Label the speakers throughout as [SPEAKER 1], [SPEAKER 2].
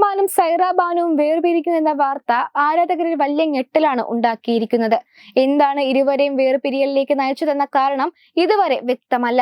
[SPEAKER 1] റഹ്മാനും സൈറ ബാനുവും വേർപിരിക്കുന്നു എന്ന വാർത്ത ആരാധകരിൽ വലിയ ഞെട്ടലാണ് ഉണ്ടാക്കിയിരിക്കുന്നത്. എന്താണ് ഇരുവരെയും വേർപിരിയലിലേക്ക് നയിച്ചതെന്ന കാരണം ഇതുവരെ വ്യക്തമല്ല.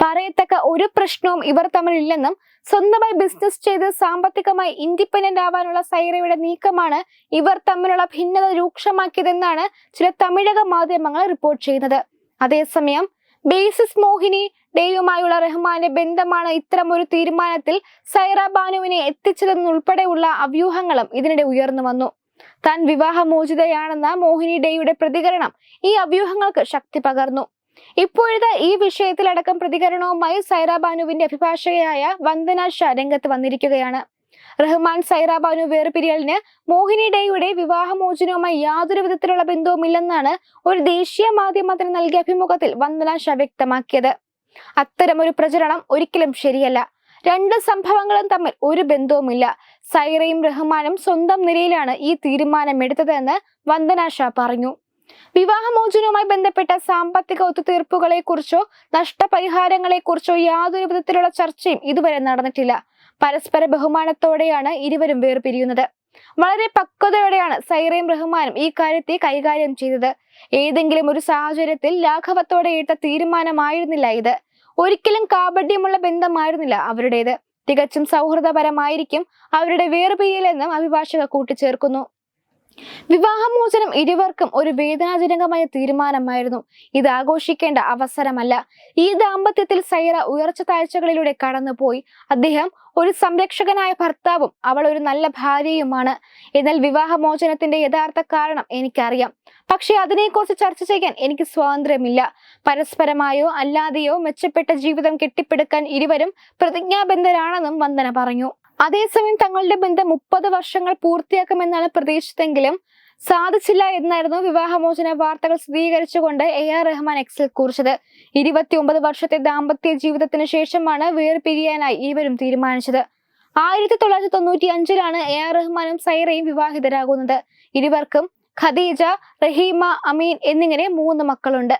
[SPEAKER 1] പറയത്തക്ക ഒരു പ്രശ്നവും ഇവർ തമ്മിലില്ലെന്നും സ്വന്തമായി ബിസിനസ് ചെയ്ത് സാമ്പത്തികമായി ഇൻഡിപെൻഡന്റ് ആവാനുള്ള സൈറയുടെ നീക്കമാണ് ഇവർ തമ്മിലുള്ള ഭിന്നത രൂക്ഷമാക്കിയതെന്നാണ് ചില തമിഴക മാധ്യമങ്ങൾ റിപ്പോർട്ട് ചെയ്യുന്നത്. അതേസമയം ബേസിസ് മോഹിനി ഡേയുമായുള്ള റഹ്മാന്റെ ബന്ധമാണ് ഒരു തീരുമാനത്തിൽ സൈറ ബാനുവിനെ എത്തിച്ചതെന്നുൾപ്പെടെയുള്ള അവ്യൂഹങ്ങളും ഇതിനിടെ ഉയർന്നു വന്നു. താൻ വിവാഹമോചിതയാണെന്ന മോഹിനി ഡേയുടെ പ്രതികരണം ഈ അവ്യൂഹങ്ങൾക്ക് ശക്തി പകർന്നു. ഇപ്പോഴത്തെ ഈ വിഷയത്തിലടക്കം പ്രതികരണവുമായി സൈറ ബാനുവിന്റെ അഭിഭാഷകയായ വന്ദന ഷാ രംഗത്ത് വന്നിരിക്കുകയാണ്. റഹ്മാൻ സൈറാബാനു വേർപിരിയലിന് മോഹിനി ഡേയുടെ വിവാഹമോചനവുമായി യാതൊരു വിധത്തിലുള്ള ബന്ധവുമില്ലെന്നാണ് ഒരു ദേശീയ മാധ്യമത്തിന് നൽകിയ അഭിമുഖത്തിൽ വന്ദന ഷാ വ്യക്തമാക്കിയത്. അത്തരമൊരു പ്രചരണം ഒരിക്കലും ശരിയല്ല. രണ്ട് സംഭവങ്ങളും തമ്മിൽ ഒരു ബന്ധവുമില്ല. സൈറയും റഹ്മാനും സ്വന്തം നിലയിലാണ് ഈ തീരുമാനമെടുത്തതെന്ന് വന്ദന ഷാ പറഞ്ഞു. വിവാഹമോചനവുമായി ബന്ധപ്പെട്ട സാമ്പത്തിക ഒത്തുതീർപ്പുകളെ കുറിച്ചോ നഷ്ടപരിഹാരങ്ങളെ കുറിച്ചോ യാതൊരു വിധത്തിലുള്ള ചർച്ചയും ഇതുവരെ നടന്നിട്ടില്ല. പരസ്പര ബഹുമാനത്തോടെയാണ് ഇരുവരും വേർപിരിയുന്നത്. വളരെ പക്വതയോടെയാണ് സൈറയും റഹ്മാനും ഈ കാര്യത്തെ കൈകാര്യം ചെയ്തത്. ഏതെങ്കിലും ഒരു സാഹചര്യത്തിൽ ലാഘവത്തോടെ എടുത്ത തീരുമാനമായിരുന്നില്ല ഇത്. ഒരിക്കലും കാപഡ്യമുള്ള ബന്ധമായിരുന്നില്ല അവരുടേത്. തികച്ചും സൗഹൃദപരമായിരിക്കും അവരുടെ വേർപിരിയലെന്നും അഭിഭാഷക കൂട്ടിച്ചേർക്കുന്നു. വിവാഹമോചനം ഇരുവർക്കും ഒരു വേദനാജനകമായ തീരുമാനമായിരുന്നു. ഇത് ആഘോഷിക്കേണ്ട അവസരമല്ല. ഈ ദാമ്പത്യത്തിൽ സൈറ ഉയർച്ച താഴ്ചകളിലൂടെ കടന്നുപോയി. അദ്ദേഹം ഒരു സംരക്ഷകനായ ഭർത്താവും അവൾ ഒരു നല്ല ഭാര്യയുമാണ്. എന്നാൽ വിവാഹമോചനത്തിന്റെ യഥാർത്ഥ കാരണം എനിക്കറിയാം. പക്ഷെ അതിനെക്കുറിച്ച് ചർച്ച ചെയ്യാൻ എനിക്ക് സ്വാതന്ത്ര്യമില്ല. പരസ്പരമായോ അല്ലാതെയോ മെച്ചപ്പെട്ട ജീവിതം കെട്ടിപ്പടുക്കാൻ ഇരുവരും പ്രതിജ്ഞാബദ്ധരാണെന്നും വന്ദന പറഞ്ഞു. അതേസമയം തങ്ങളുടെ ബന്ധം മുപ്പത് വർഷങ്ങൾ പൂർത്തിയാക്കുമെന്നാണ് പ്രതീക്ഷിച്ചതെങ്കിലും സാധിച്ചില്ല എന്നായിരുന്നു വിവാഹമോചന വാർത്തകൾ സ്ഥിരീകരിച്ചുകൊണ്ട് എ ആർ റഹ്മാൻ എക്സിൽ കുറിച്ചത്. ഇരുപത്തിയൊമ്പത് വർഷത്തെ ദാമ്പത്യ ജീവിതത്തിന് ശേഷമാണ് വേർപിരിയാനായി ഇരുവരും തീരുമാനിച്ചത്. ആയിരത്തി തൊള്ളായിരത്തി തൊണ്ണൂറ്റി അഞ്ചിലാണ് എ ആർ റഹ്മാനും സൈറയും വിവാഹിതരാകുന്നത്. ഇരുവർക്കും ഖദീജ റഹീമ അമീൻ എന്നിങ്ങനെ മൂന്ന് മക്കളുണ്ട്.